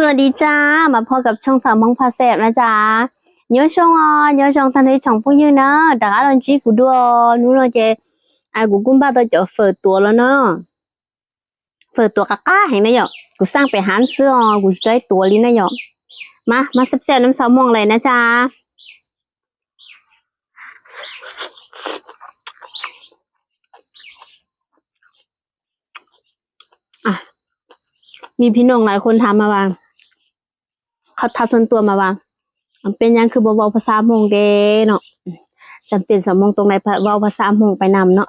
สวัสดีจ้า มาพบกับช่องสามมองพาเสพนะจ๊ะเยอะช่องอ๋อเยอะช่องทันทีช่องพวกยืนนะแต่ก็ลองจีกูด้วนู้นเราจะไอ้กูกุ้มบ้าตัวจะเฟิดตัวแล้วเนาะเฟิดตัวกะก้าเห็นนะหยอกกูสร้างไปหันเสื้อกูจะได้ตัวลิ้นนะหยกมามาเสียบน้ำสาวมองเลยนะจ๊ะมีพี่น้องหลายคนทำมาว่า เขาทักส่วนตัวมาวางมันเป็นยังคือบ่เว้าภาษามงเด้เนาะจำเป็นสมองตรงไหนเว้าภาษามงไปนำเนาะ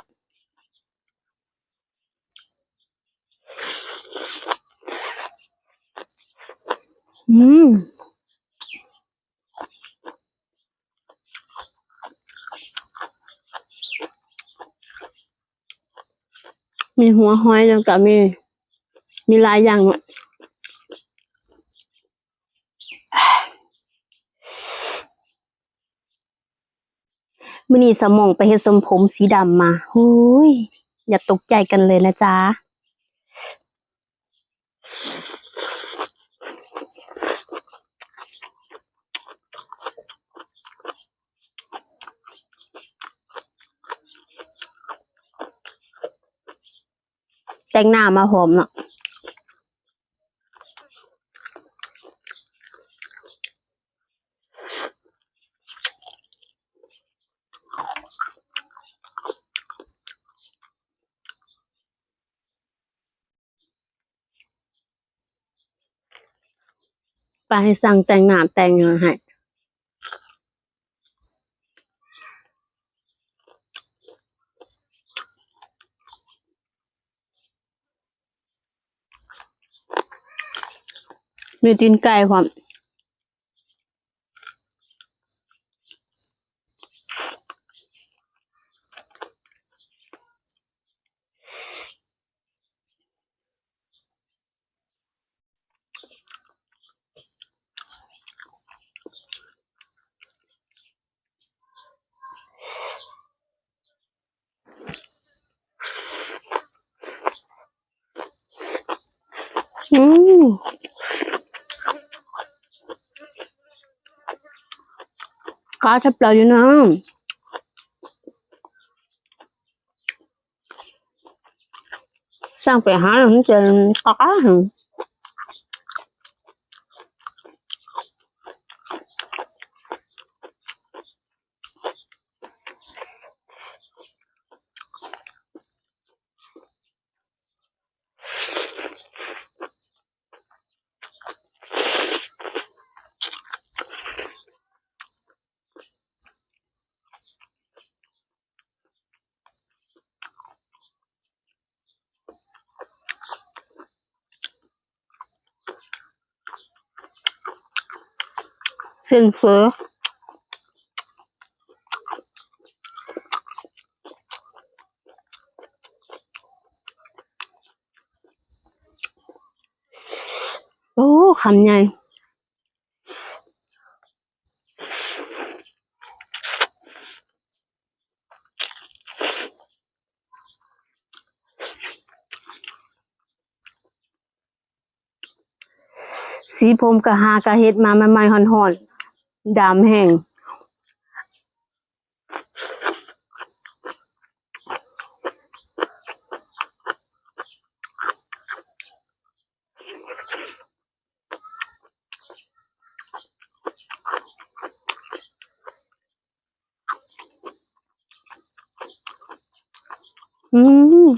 อืมมีหัวห้อยแล้วก็มี มีหลายอย่างเนาะ มื่อนี้สมองไปเฮ็ดทรงผมสีดำมาหูยอย่าตกใจกันเลยนะจ๊ะ แต่งหน้ามาหอมเนาะ ไปให้สั่งแต่งหน้าแต่งหน้าให้มีตีนไก่ความอืม ก้าจะเปล่าอยู่นะสร้างไปหาหนังจะก้าหนึ่ง เส้นเฟ้อโอ้คำใหญ่สีผมกะหากะเฮ็ดมาใหม่ๆห่อนๆ ดำแห้ง อืม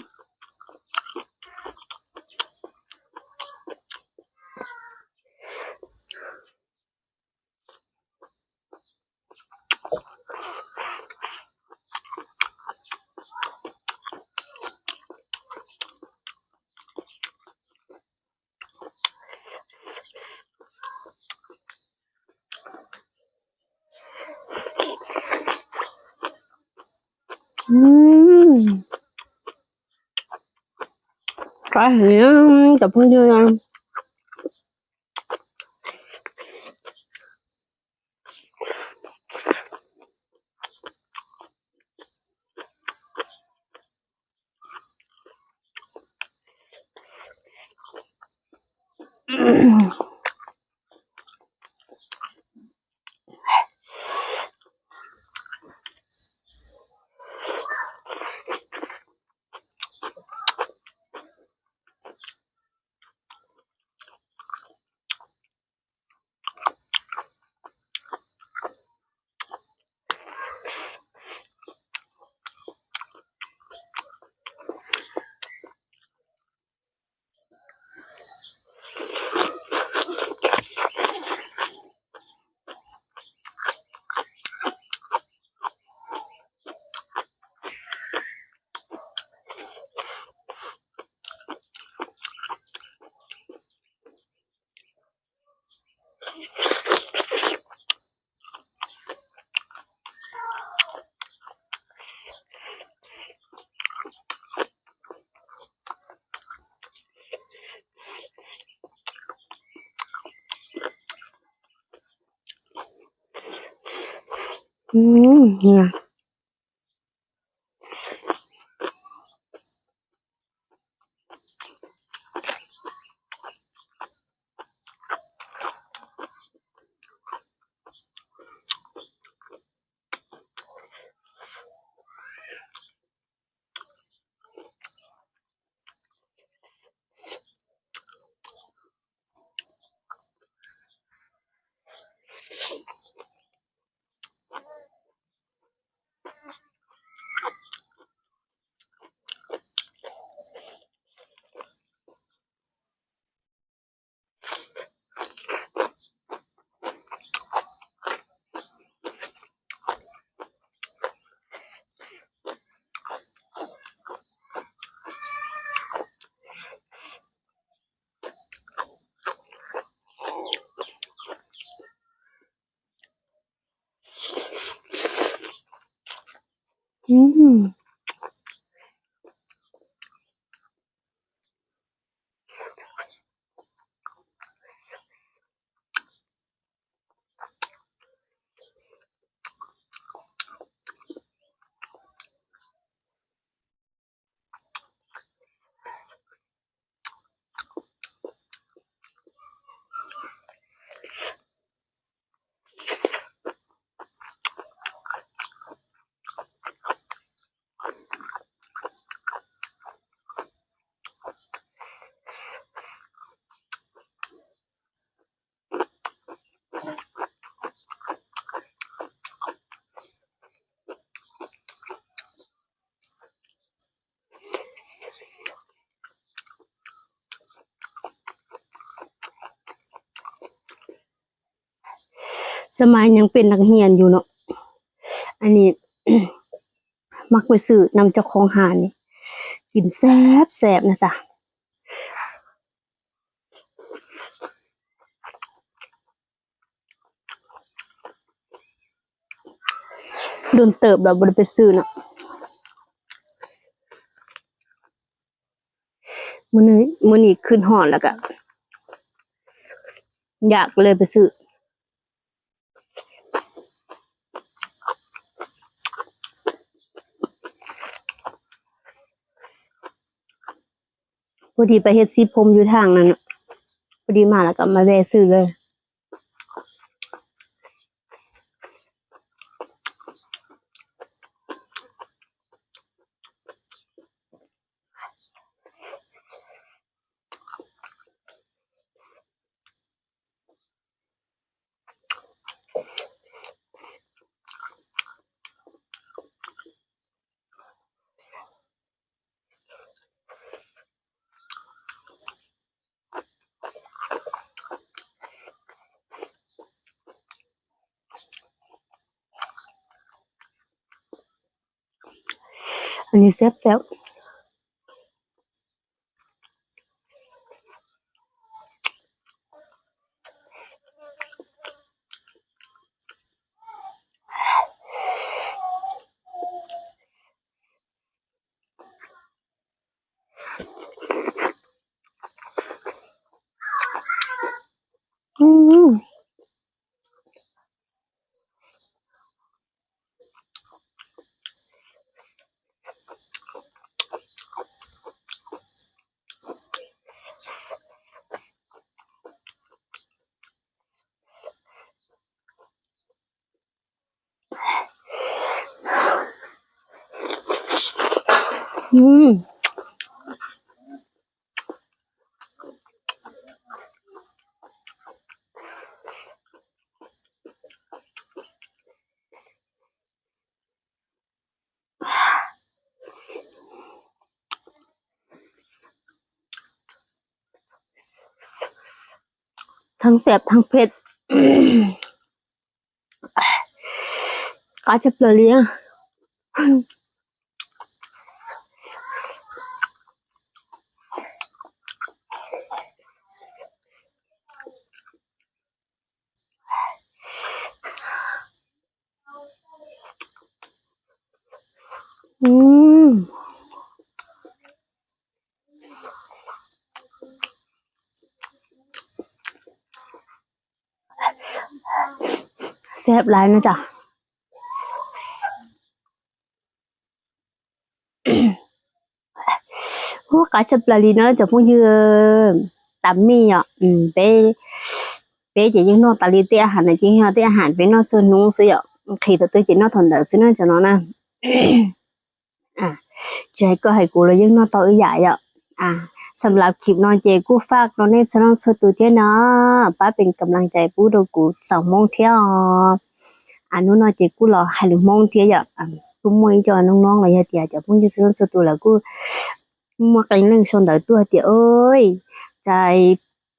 อืมปลาเหีย งกั บ สมัยยังเป็นนักเรียนอยู่เนาะอันนี้ มักไปซื้อนำเจ้าของหานี่กินแซ่บแซบนะจ๊ะโดนเติบเราบ่ได้ไปซื้อเนาะมื้อนี้มื้อนี้ขึ้นหอนแล้วก็อยากเลยไปซื้อ พอดีไปเฮ็ดซีผมอยู่ทางนั้นพอดีมาแล้วก็มาแวะซื้อเลย อันนี้แซ่บแล้ว อืม อืมทั้งแสบทั้งเผ็ดก็จะเปรี้ยว บหลายนะจ๊ะพวกกาจับลาลีเนอะจะพูดยืมตามมีอะอืมไปไปจะยังนอตาลีเตะอาหันในจริงเหรอเตะอาหันไปนอซื้อนุ้งซื้อะขี่ตัวตัวจีนอทนเดอซื้อนั่นจะนอนะอะให้ก็ให้กูเลยยังนอต่อใหญ่อะอะสำหรับคลิปนอนเจกูฝากนอนในช่องสุดตัวเทียนะป้าเป็นกำลังใจผู้ดูกูสองโมงเที่ยง อันนู้นนอเจกูรอให้หรืมองเทียอย่ากูมวยจอน้องๆเลยเดียจะพุ่งจะซื้อสตูแล้วกูมากันเรื่องชนเดือตัวเดียเอ้ยใจ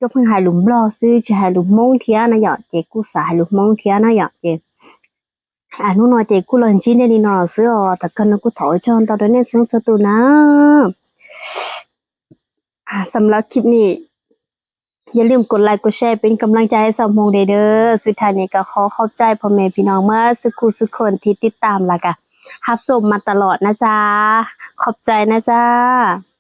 ก็เพิ่งหายหลุมรอซื้อจะหายหลมมองเทียนะอยากเจกูสายหลุมมองเทียนะอยากเจอันนู้นนอเจกูหลอนชิ้นเดนีนะซื้อแต่กันกูถอยชนตอนนี้ซื้อสตูนะสำหรับคลิปนี้ อย่าลืมกดไลค์กดแชร์เป็นกำลังใจให้สมองเด้อเด้อสุดท้ายนี้ก็ขอเข้าใจพ่อแม่พี่น้องเมื่อสุขุสุขคนที่ติดตามละกะรับสมมาตลอดนะจ๊ะขอบใจนะจ๊ะ